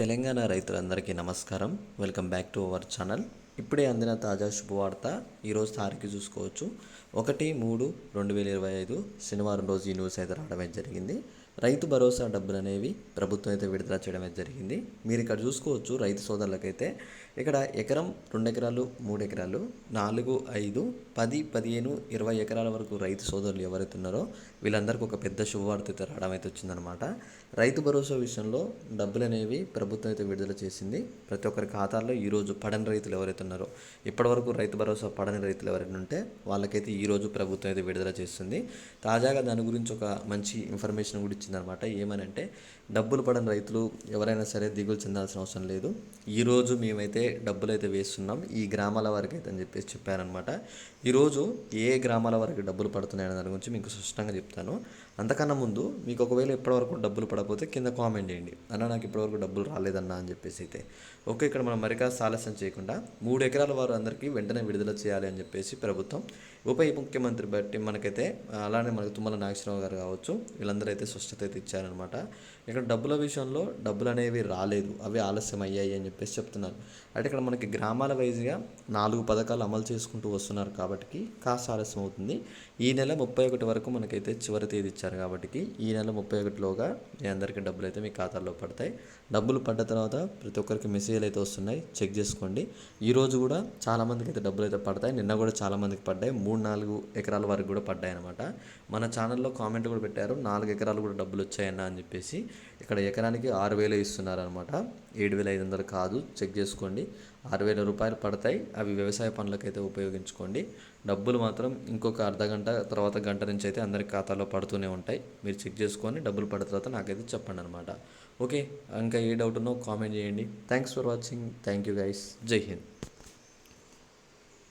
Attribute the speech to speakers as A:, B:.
A: తెలంగాణ రైతులందరికీ నమస్కారం. Welcome back to our channel. ఇప్పుడే అందిన తాజా శుభవార్త ఈరోజు తారీఖు చూసుకోవచ్చు. ఒకటి మూడు రెండు వేల ఇరవై ఐదు శనివారం రోజు ఈ న్యూస్ అయితే రావడమే జరిగింది. రైతు భరోసా డబ్బులు అనేవి ప్రభుత్వం అయితే విడుదల చేయడమే జరిగింది. మీరు ఇక్కడ చూసుకోవచ్చు రైతు సోదరులకైతే ఇక్కడ ఎకరం రెండు ఎకరాలు మూడు ఎకరాలు నాలుగు ఐదు పది పదిహేను ఇరవై ఎకరాల వరకు రైతు సోదరులు ఎవరైతే ఉన్నారో వీళ్ళందరికీ ఒక పెద్ద శుభవార్త అయితే రావడం అయితే వచ్చిందనమాట రైతు భరోసా విషయంలో డబ్బులు అనేవి ప్రభుత్వం అయితే విడుదల చేసింది. ప్రతి ఒక్కరి ఖాతాల్లో ఈరోజు పడని రైతులు ఎవరైతే ఉన్నారో ఇప్పటివరకు రైతు భరోసా పడని రైతులు ఎవరైనా ఉంటే వాళ్ళకైతే ఈరోజు ప్రభుత్వం అయితే విడుదల చేస్తుంది. తాజాగా దాని గురించి ఒక మంచి ఇన్ఫర్మేషన్ కూడా ఇచ్చిందనమాట ఏమనంటే డబ్బులు పడని రైతులు ఎవరైనా సరే దిగులు చెందాల్సిన అవసరం లేదు. ఈరోజు మేమైతే డబ్బులు అయితే వేస్తున్నాం. ఈ గ్రామాల వరకు అయితే అని చెప్పేసి చెప్పారనమాట ఈరోజు ఏ గ్రామాల వరకు డబ్బులు పడుతున్నాయనే దాని గురించి మీకు స్పష్టంగా చెప్తాను. అంతకన్నా ముందు మీకు ఒకవేళ ఇప్పటివరకు డబ్బులు పడకపోతే కింద కామెంట్ చేయండి. అన్న నాకు ఇప్పటివరకు డబ్బులు రాలేదన్నా అని చెప్పేసి అయితే. ఓకే ఇక్కడ మనం మరికా ఆలస్యం చేయకుండా మూడు ఎకరాల వారు అందరికీ వెంటనే విడుదల చేయాలి అని చెప్పేసి ప్రభుత్వం ఉప ముఖ్యమంత్రి బట్టి మనకైతే అలానే మనకు తుమ్మల నాగేశ్వరరావు గారు కావచ్చు వీళ్ళందరూ అయితే స్పష్టత అయితే ఇచ్చారనమాట ఇక్కడ డబ్బుల విషయంలో డబ్బులు అనేవి రాలేదు అవి ఆలస్యం అయ్యాయి అని చెప్పేసి చెప్తున్నారు. అంటే ఇక్కడ మనకి గ్రామాల వైజ్గా నాలుగు పథకాలు అమలు చేసుకుంటూ వస్తున్నారు కాబట్టి కాస్త ఆలస్యం అవుతుంది. ఈ నెల ముప్పై ఒకటి వరకు మనకైతే చివరి తేదీ ఇచ్చారు కాబట్టి ఈ నెల ముప్పై ఒకటిలోగా మీ అందరికీ డబ్బులు అయితే మీ ఖాతాల్లో పడతాయి. డబ్బులు పడ్డ తర్వాత ప్రతి ఒక్కరికి మెసేజ్లు అయితే వస్తున్నాయి. చెక్ చేసుకోండి. ఈరోజు కూడా చాలామందికి అయితే డబ్బులు అయితే పడతాయి. నిన్న కూడా చాలామందికి పడ్డాయి. మూడు నాలుగు ఎకరాల వరకు కూడా పడ్డాయి అనమాట మన ఛానల్లో కామెంట్ కూడా పెట్టారు. నాలుగు ఎకరాలు కూడా డబ్బులు వచ్చాయన్న అని చెప్పేసి ఇక్కడ ఎకరానికి ఆరు వేలు ఇస్తున్నారు అనమాట ఏడు వేల ఐదు వందలు కాదు. చెక్ చేసుకోండి. ఆరు వేల రూపాయలు పడతాయి. అవి వ్యవసాయ పనులకైతే ఉపయోగించుకోండి. డబ్బులు మాత్రం ఇంకొక అర్ధ గంట తర్వాత గంట నుంచి అయితే అందరి ఖాతాలో పడుతూనే ఉంటాయి. మీరు చెక్ చేసుకొని డబ్బులు పడిన తర్వాత నాకైతే చెప్పండి అనమాట ఓకే. ఇంకా ఏ డౌట్ ఉన్నో కామెంట్ చేయండి. Thanks for watching thank you guys Jai Hind.